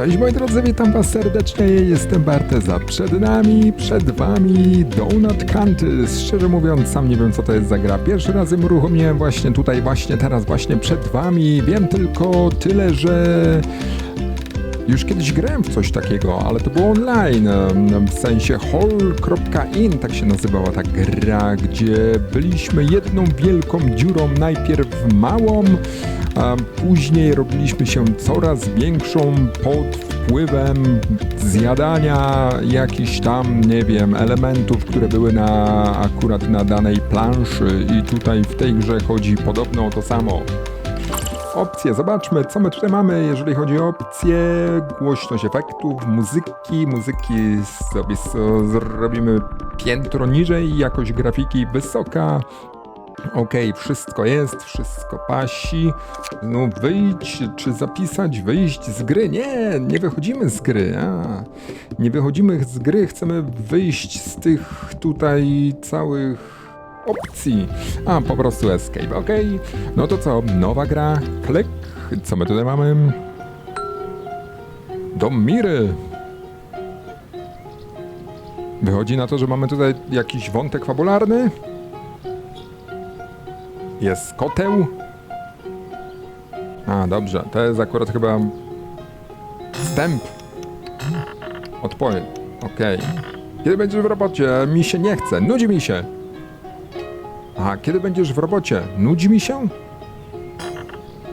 Cześć moi drodzy, witam was serdecznie, jestem Barteza. Przed nami, przed wami Donut County. Szczerze mówiąc, sam nie wiem co to jest za gra. Pierwszy raz ją uruchomiłem właśnie tutaj, właśnie teraz, właśnie przed wami. Wiem tylko tyle, że już kiedyś grałem w coś takiego, ale to było online, w sensie hall.in, tak się nazywała ta gra, gdzie byliśmy jedną wielką dziurą, najpierw małą, a później robiliśmy się coraz większą pod wpływem zjadania jakichś tam, nie wiem, elementów, które były na akurat na danej planszy. I tutaj w tej grze chodzi podobno o to samo opcje. Zobaczmy, co my tutaj mamy, jeżeli chodzi o opcje. Głośność efektów, muzyki. Muzyki sobie so, zrobimy piętro niżej, jakość grafiki wysoka. Okej, wszystko jest, wszystko pasi. No wyjdź, czy zapisać, wyjść z gry? Nie, nie wychodzimy z gry. A, nie wychodzimy z gry, chcemy wyjść z tych tutaj całych opcji. A, po prostu escape, ok. No to co, nowa gra, klik. Co my tutaj mamy? Dom Miry. Wychodzi na to, że mamy tutaj jakiś wątek fabularny. Jest koteł. A, dobrze, to jest akurat chyba wstęp. Odpowiedź. Okej. Kiedy będziesz w robocie? Mi się nie chce, nudzi mi się. A kiedy będziesz w robocie? Nudzi mi się?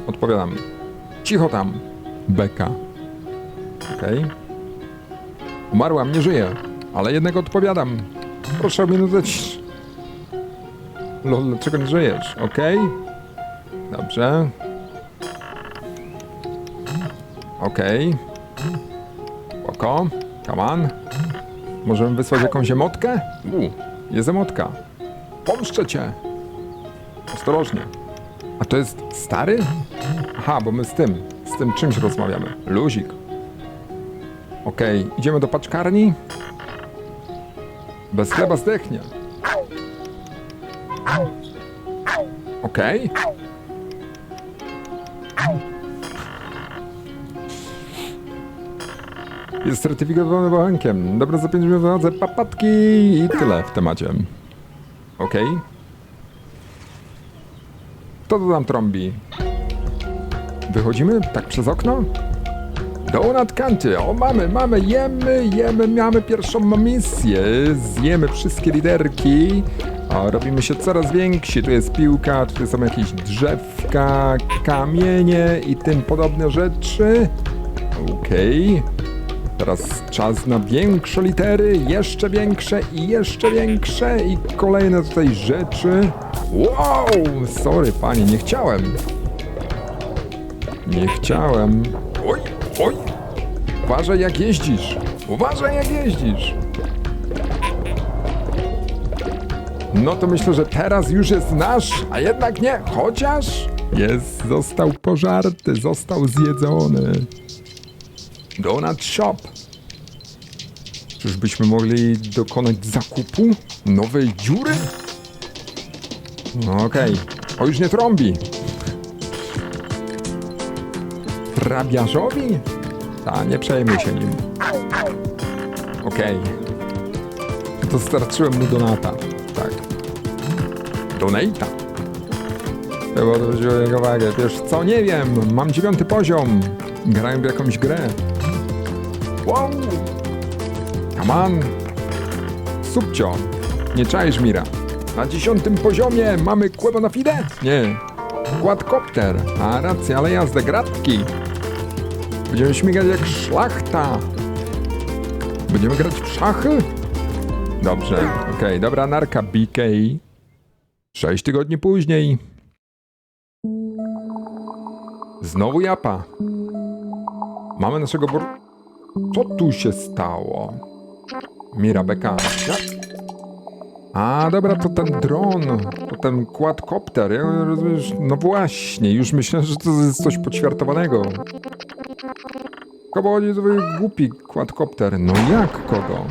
Odpowiadam. Cicho tam. Beka. Okej. Umarłam, nie żyję. Ale jednak odpowiadam. Proszę o minutę ciszy. Dlaczego nie żyjesz? Okej. Dobrze. Okej. Oko. Come on. Możemy wysłać jakąś emotkę? U, jest emotka. Pomszczę cię. Ostrożnie. A to jest stary? Aha, bo my z tym, z tym czymś rozmawiamy. Luzik. Okej, idziemy do paczkarni. Bez chleba zdechnie. Okej. Jest certyfikowany bochenkiem. Dobra, za 5 minut wychodzę papatki i tyle w temacie. Okej. To tam trąbi? Wychodzimy tak przez okno? Donut Kanty, o mamy, mamy, jemy, jemy, mamy pierwszą misję, zjemy wszystkie liderki, o, robimy się coraz więksi, tu jest piłka, tutaj są jakieś drzewka, kamienie i tym podobne rzeczy. Okej. Teraz czas na większe litery, jeszcze większe i jeszcze większe i kolejne tutaj rzeczy. Wow! Sorry panie, nie chciałem. Nie chciałem. Oj, oj! Uważaj jak jeździsz! Uważaj jak jeździsz! No to myślę, że teraz już jest nasz, a jednak nie, chociaż jest, został pożarty, został zjedzony. Donut Shop. Czyżbyśmy mogli dokonać zakupu nowej dziury? No okej. O, już nie trąbi. Trabiarzowi? Ta, nie przejmuj się nim. Okej. Dostarczyłem mu donata. Tak. Donata. Chyba zwróciło jego uwagę. Wiesz co, nie wiem. Mam dziewiąty poziom. Grałem w jakąś grę. Wow! Come on! Subcio! Nie czaisz, Mira. Na dziesiątym poziomie mamy kłebo na fide? Nie. Quadcopter. A racja, ale jazdę gratki. Będziemy śmigać jak szlachta. Będziemy grać w szachy? Dobrze, okej, dobra narka BK. Sześć tygodni później. Znowu japa. Mamy naszego bor... Co tu się stało? Mirabeka. A, dobra, to ten dron, to ten quadcopter, ja rozumiesz, no właśnie, już myślałem, że to jest coś poćwiartowanego. Kogo chodzi twój głupi quadcopter? No jak kogo?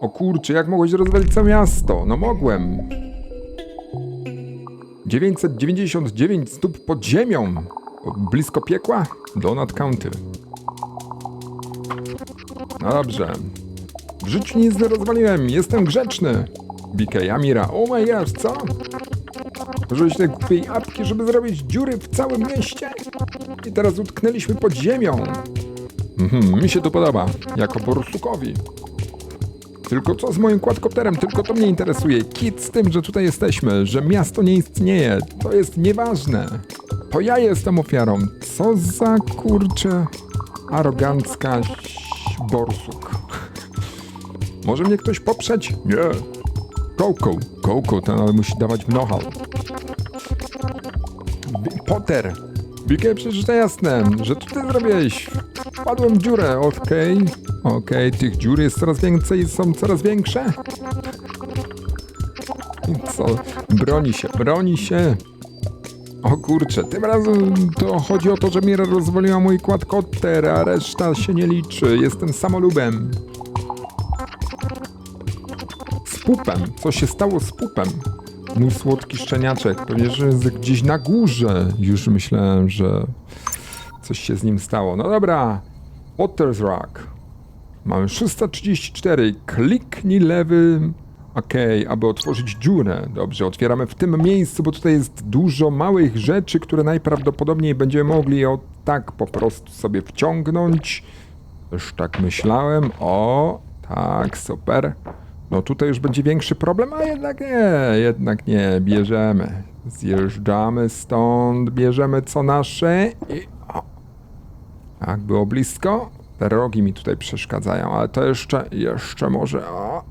O kurczę, jak mogłeś rozwalić całe miasto? No mogłem. 999 stóp pod ziemią. Blisko piekła? Donut County. No dobrze. W życiu nic nie rozwaliłem, jestem grzeczny. BK, Amira, oh my gosh, co? Użyłeś tej głupiej apki, żeby zrobić dziury w całym mieście? I teraz utknęliśmy pod ziemią. Mhm, mi się to podoba, jako borsukowi. Tylko co z moim quadcopterem? Tylko to mnie interesuje. Kit z tym, że tutaj jesteśmy, że miasto nie istnieje. To jest nieważne. To ja jestem ofiarą. Co za kurcze arogancka borsuk. Może mnie ktoś poprzeć? Nie. Coco. Coco, ten ale musi dawać. B- Potter. BK, przecież to jasne, że co ty zrobiłeś? Wpadłem w dziurę, okej. Okej, tych dziur jest coraz więcej i są coraz większe. Co? Broni się, broni się. O kurczę, tym razem to chodzi o to, że Mira rozwaliła mój quadcopter, a reszta się nie liczy. Jestem samolubem. Pupem. Co się stało z pupem? Mój słodki szczeniaczek. Że jest gdzieś na górze. Już myślałem, że coś się z nim stało. No dobra. Potter's Rock. Mamy 634. Kliknij lewy. Okej, aby otworzyć dziurę. Dobrze, otwieramy w tym miejscu, bo tutaj jest dużo małych rzeczy, które najprawdopodobniej będziemy mogli o tak po prostu sobie wciągnąć. Też tak myślałem. O, tak, super. No tutaj już będzie większy problem, a jednak nie, jednak nie, bierzemy. Zjeżdżamy stąd, bierzemy co nasze i o. Tak, było blisko. Te rogi mi tutaj przeszkadzają, ale to jeszcze, jeszcze może, o.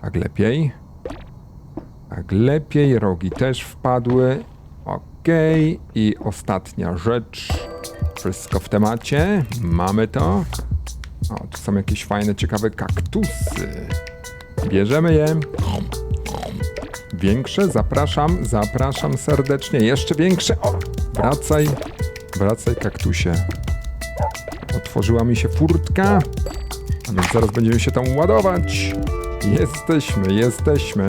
Tak lepiej. Tak lepiej, rogi też wpadły. Okej, i ostatnia rzecz. Wszystko w temacie, mamy to. O, tu są jakieś fajne, ciekawe kaktusy. Bierzemy je. Większe, zapraszam, zapraszam serdecznie. Jeszcze większe. O, wracaj, wracaj kaktusie. Otworzyła mi się furtka, a więc zaraz będziemy się tam ładować. Jesteśmy, jesteśmy.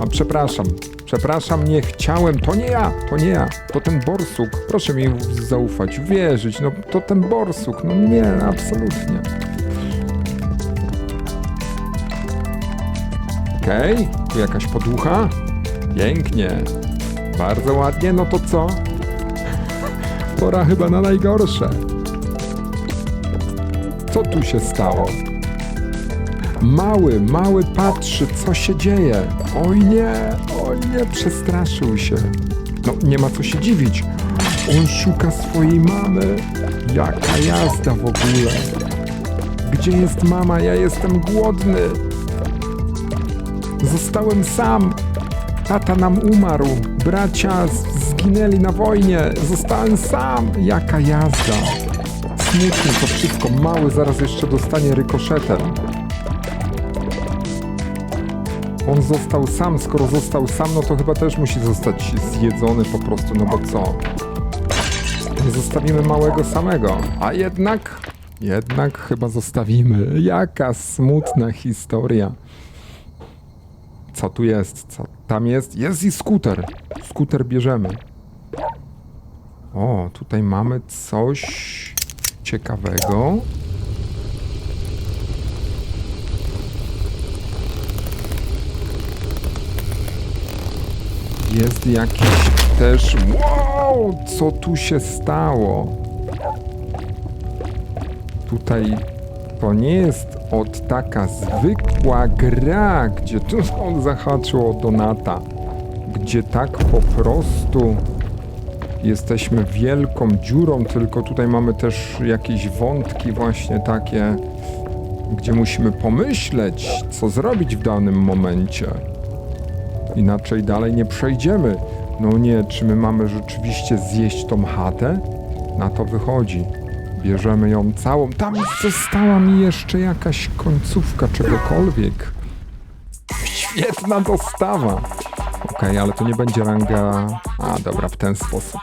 A przepraszam, przepraszam, nie chciałem. To nie ja, to nie ja. To ten borsuk. Proszę mi zaufać, wierzyć. No to ten borsuk. No nie, absolutnie. Okej, tu jakaś podłucha. Pięknie. Bardzo ładnie, no to co? Pora chyba na najgorsze. Co tu się stało? Mały, mały patrzy, co się dzieje. Oj nie, oj nie, przestraszył się. No, nie ma co się dziwić. On szuka swojej mamy. Jaka jazda w ogóle. Gdzie jest mama? Ja jestem głodny. Zostałem sam. Tata nam umarł. Bracia zginęli na wojnie. Zostałem sam. Jaka jazda. Smutne to wszystko. Mały zaraz jeszcze dostanie rykoszetem. On został sam. Skoro został sam, no to chyba też musi zostać zjedzony po prostu, no bo co? Nie zostawimy małego samego. A jednak, jednak chyba zostawimy. Jaka smutna historia. Co tu jest? Co tam jest? Jest i skuter. Skuter bierzemy. O, tutaj mamy coś ciekawego. Jest jakiś też. Wow! Co tu się stało? Tutaj to nie jest od taka zwykła gra, gdzie tu on zahaczył o Donata, gdzie tak po prostu jesteśmy wielką dziurą, tylko tutaj mamy też jakieś wątki właśnie takie, gdzie musimy pomyśleć, co zrobić w danym momencie. Inaczej dalej nie przejdziemy. No nie, czy my mamy rzeczywiście zjeść tą chatę? Na to wychodzi. Bierzemy ją całą. Tam została mi jeszcze jakaś końcówka czegokolwiek. Świetna dostawa. Okej, ale to nie będzie ranga... A, dobra, w ten sposób.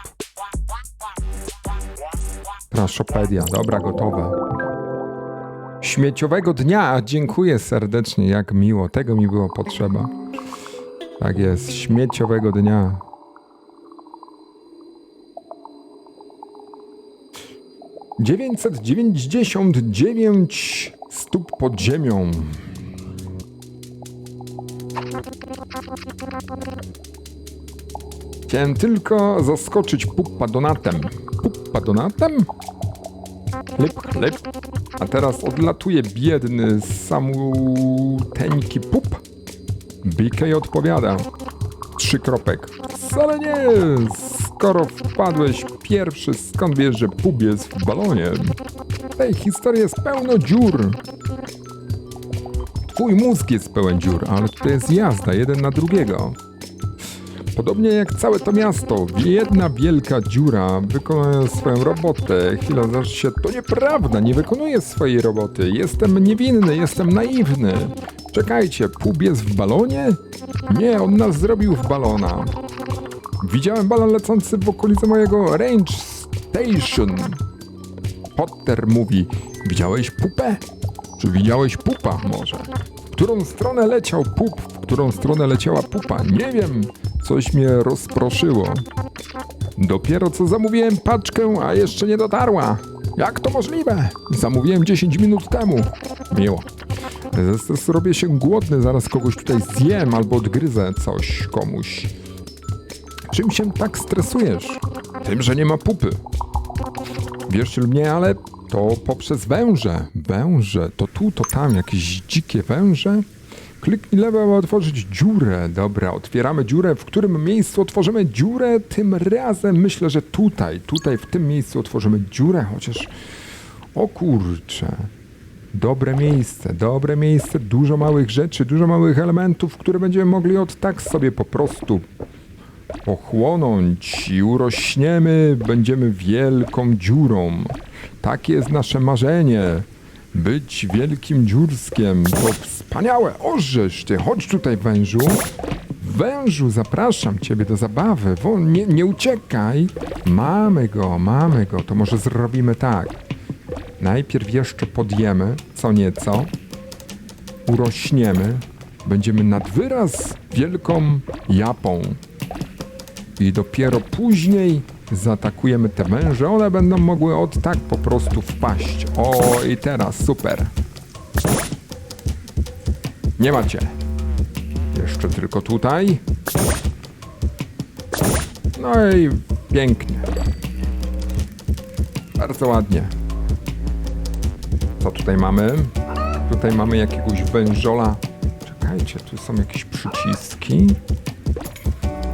Traszopedia, dobra, gotowe. Śmieciowego dnia, dziękuję serdecznie, jak miło, tego mi było potrzeba. Tak jest, śmieciowego dnia. 999 stóp pod ziemią. Chciałem tylko zaskoczyć Puppa donatem. Puppa donatem? Chleb, chleb. A teraz odlatuje biedny, samuteńki pup. BK odpowiada. Trzy kropek. Wcale nie! Skoro wpadłeś pierwszy, skąd wiesz, że pup jest w balonie? Tej historii jest pełno dziur. Twój mózg jest pełen dziur, ale to jest jazda jeden na drugiego. Podobnie jak całe to miasto, jedna wielka dziura wykonuje swoją robotę. Chwila, zaraz się, to nieprawda, nie wykonuję swojej roboty. Jestem niewinny, jestem naiwny. Czekajcie, Pub jest w balonie? Nie, on nas zrobił w balona. Widziałem balon lecący w okolicy mojego range station. Potter mówi, widziałeś pupę? Czy widziałeś pupa może? W którą stronę leciał pup? W którą stronę leciała pupa? Nie wiem. Coś mnie rozproszyło. Dopiero co zamówiłem paczkę, a jeszcze nie dotarła. Jak to możliwe? Zamówiłem 10 minut temu. Miło. Zaraz robię się głodny, zaraz kogoś tutaj zjem albo odgryzę coś komuś. Czym się tak stresujesz? Tym, że nie ma pupy. Wierz lub nie, ale to poprzez węże. Węże, to tu, to tam, jakieś dzikie węże. Kliknij lewo, aby otworzyć dziurę. Dobra, otwieramy dziurę. W którym miejscu otworzymy dziurę? Tym razem myślę, że tutaj, tutaj w tym miejscu otworzymy dziurę, chociaż... O kurcze. Dobre miejsce, dobre miejsce, dużo małych rzeczy, dużo małych elementów, które będziemy mogli od tak sobie po prostu pochłonąć i urośniemy, będziemy wielką dziurą. Takie jest nasze marzenie. Być wielkim dziurskiem to wspaniałe. Orzesz ty, chodź tutaj wężu. Wężu, zapraszam ciebie do zabawy. Wo, nie, nie uciekaj. Mamy go, mamy go. To może zrobimy tak. Najpierw jeszcze podjemy, co nieco. Urośniemy. Będziemy nad wyraz wielką japą i dopiero później zaatakujemy te węże. One będą mogły od tak po prostu wpaść. O, i teraz super. Nie macie. Jeszcze tylko tutaj. No i pięknie. Bardzo ładnie. Co tutaj mamy? Tutaj mamy jakiegoś wężola. Czekajcie, tu są jakieś przyciski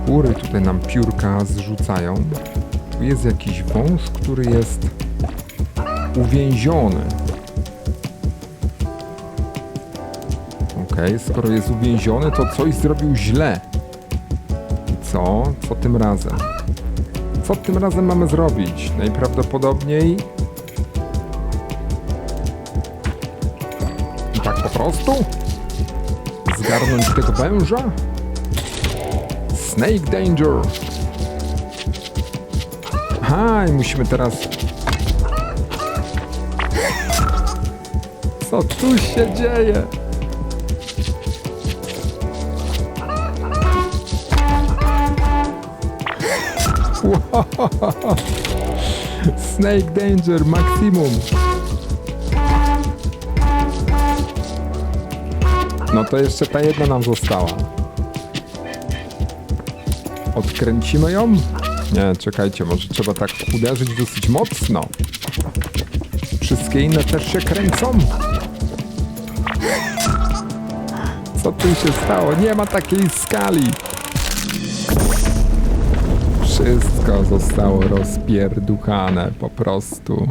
góry tutaj nam piórka zrzucają. Tu jest jakiś wąż, który jest uwięziony. Okay, skoro jest uwięziony, to coś zrobił źle. I co? Co tym razem? Co tym razem mamy zrobić? Najprawdopodobniej... I tak po prostu? Zgarnąć tego węża? Snake Danger. Aha, i musimy teraz... Co tu się dzieje? Snake Danger Maximum. No to jeszcze ta jedna nam została. Odkręcimy ją? Nie, czekajcie, może trzeba tak uderzyć dosyć mocno. Wszystkie inne też się kręcą. Co tu się stało? Nie ma takiej skali. Wszystko zostało rozpierduchane po prostu.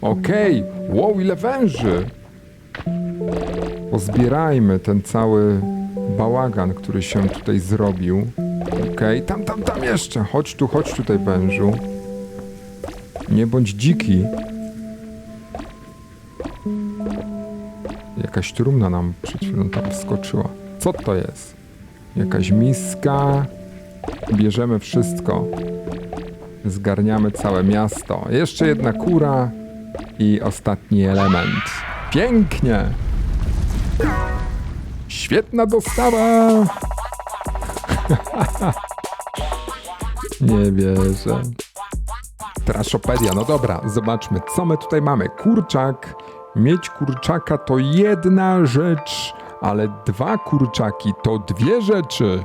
Okej, okay. wow, ile węży! Pozbierajmy ten cały bałagan, który się tutaj zrobił. Okej, okay. tam, tam, tam jeszcze. Chodź tu, chodź tutaj, wężu. Nie bądź dziki. Jakaś trumna nam przed chwilą tam wskoczyła. Co to jest? Jakaś miska. Bierzemy wszystko. Zgarniamy całe miasto. Jeszcze jedna kura i ostatni element. Pięknie! Świetna dostawa! Nie wierzę. Traszopedia, no dobra, zobaczmy, co my tutaj mamy. Kurczak. Mieć kurczaka to jedna rzecz, ale dwa kurczaki to dwie rzeczy.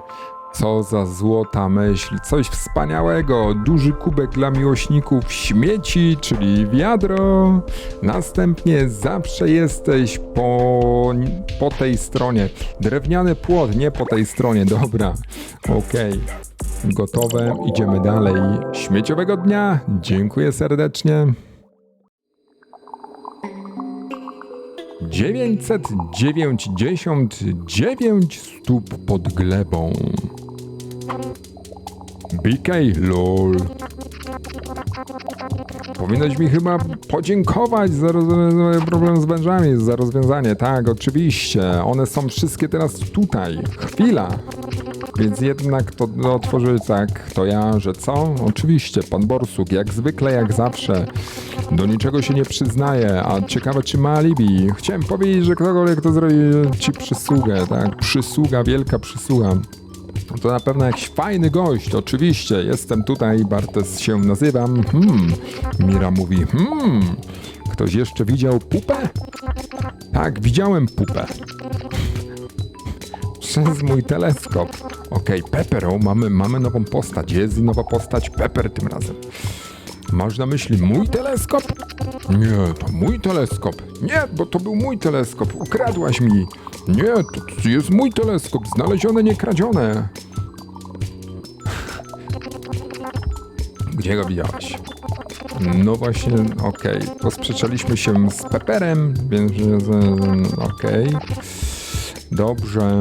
Co za złota myśl, coś wspaniałego. Duży kubek dla miłośników śmieci, czyli wiadro. Następnie zawsze jesteś po, po tej stronie. Drewniany płot, nie po tej stronie, dobra. Okej. Gotowe, idziemy dalej. Śmieciowego dnia, dziękuję serdecznie. 999 stóp pod glebą. BK LOL. Powinnoś mi chyba podziękować za rozwiązanie problem z wężami, za rozwiązanie. Tak, oczywiście. One są wszystkie teraz tutaj. Chwila. Więc jednak to no, otworzy tak, to ja, że co? Oczywiście, pan Borsuk, jak zwykle, jak zawsze. Do niczego się nie przyznaje, a ciekawe czy ma alibi. Chciałem powiedzieć, że ktokolwiek to zrobi ci przysługę, tak? Przysługa, wielka przysługa. To na pewno jakiś fajny gość, oczywiście. Jestem tutaj, Bartes się nazywam. Hmm. Mira mówi, hmm. Ktoś jeszcze widział pupę? Tak, widziałem pupę. Przez mój teleskop. Okej, Pepper, o, mamy, mamy nową postać. Jest nowa postać Pepper tym razem. Masz na myśli mój teleskop? Nie, to mój teleskop. Nie, bo to był mój teleskop. Ukradłaś mi. Nie, to jest mój teleskop. Znalezione, nie kradzione. Gdzie go widziałaś? No właśnie, okej. Posprzeczaliśmy się z Pepperem, więc okej. Dobrze.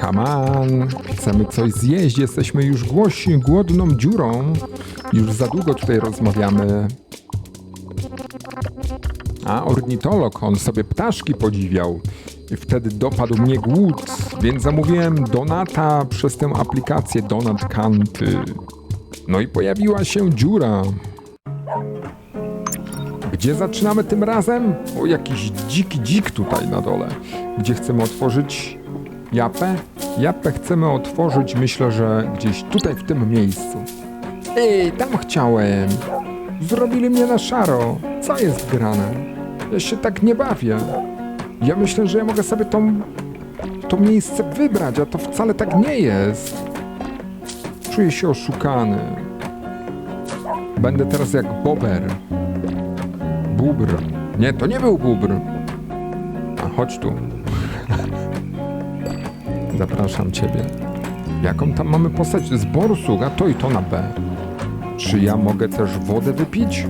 Come on. Chcemy coś zjeść. Jesteśmy już głośni, głodną dziurą. Już za długo tutaj rozmawiamy. A ornitolog, on sobie ptaszki podziwiał. I wtedy dopadł mnie głód, więc zamówiłem donata przez tę aplikację Donat Kanty. No i pojawiła się dziura. Gdzie zaczynamy tym razem? O, jakiś dziki dzik tutaj na dole. Gdzie chcemy otworzyć japę? Japę chcemy otworzyć, myślę, że gdzieś tutaj w tym miejscu. Ej, tam chciałem. Zrobili mnie na szaro. Co jest grane? Ja się tak nie bawię. Ja myślę, że ja mogę sobie tą, to miejsce wybrać, a to wcale tak nie jest. Czuję się oszukany. Będę teraz jak bober. Bubr. Nie, to nie był bubr. A chodź tu. Zapraszam ciebie. Jaką tam mamy postać? Z borsuk, a to i to na B. Czy ja mogę też wodę wypić?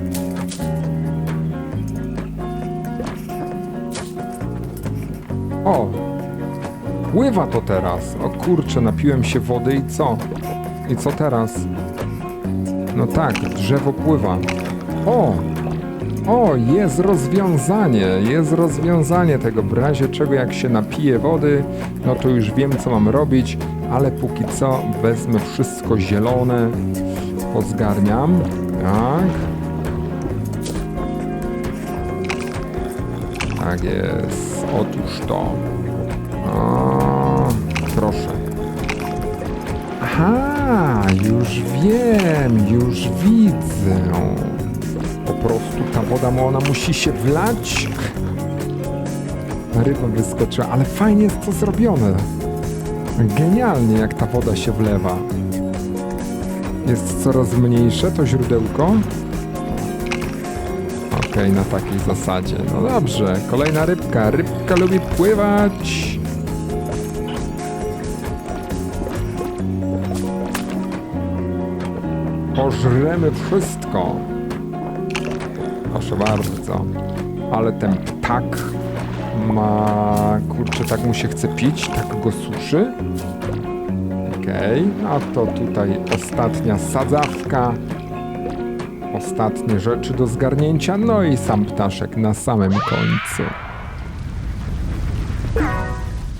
O! Pływa to teraz. O kurczę, napiłem się wody i co? I co teraz? No tak, drzewo pływa. O! O, jest rozwiązanie, jest rozwiązanie tego. W razie czego jak się napiję wody, no to już wiem co mam robić, ale póki co wezmę wszystko zielone, pozgarniam. Tak. Tak jest. Otóż to. O, proszę. Aha, już wiem, już widzę. Po prostu ta woda, ona musi się wlać. Ryba wyskoczyła, ale fajnie jest to zrobione. Genialnie, jak ta woda się wlewa. Jest coraz mniejsze to źródełko. Okej, na takiej zasadzie. No dobrze, kolejna rybka. Rybka lubi pływać. Pożremy wszystko. Proszę bardzo. Ale ten ptak ma... Kurczę, tak mu się chce pić? Tak go suszy? A to tutaj ostatnia sadzawka. Ostatnie rzeczy do zgarnięcia, no i sam ptaszek na samym końcu.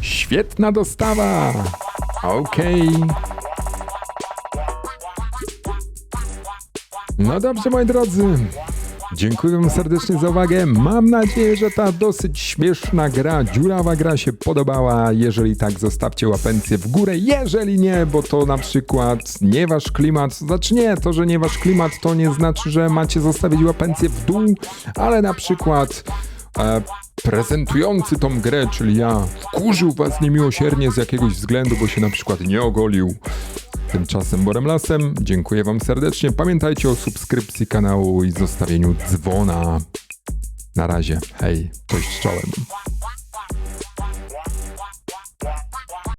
Świetna dostawa! Okej. No dobrze, moi drodzy. Dziękuję serdecznie za uwagę. Mam nadzieję, że ta dosyć śmieszna gra, dziurawa gra się podobała. Jeżeli tak, zostawcie łapencję w górę. Jeżeli nie, bo to na przykład nie wasz klimat, znaczy nie, to, że nie wasz klimat, to nie znaczy, że macie zostawić łapencję w dół, ale na przykład e, prezentujący tą grę, czyli ja, wkurzył was niemiłosiernie z jakiegoś względu, bo się na przykład nie ogolił. Tymczasem Borem Lasem, dziękuję wam serdecznie. Pamiętajcie o subskrypcji kanału i zostawieniu dzwona. Na razie, hej, cześć czołem.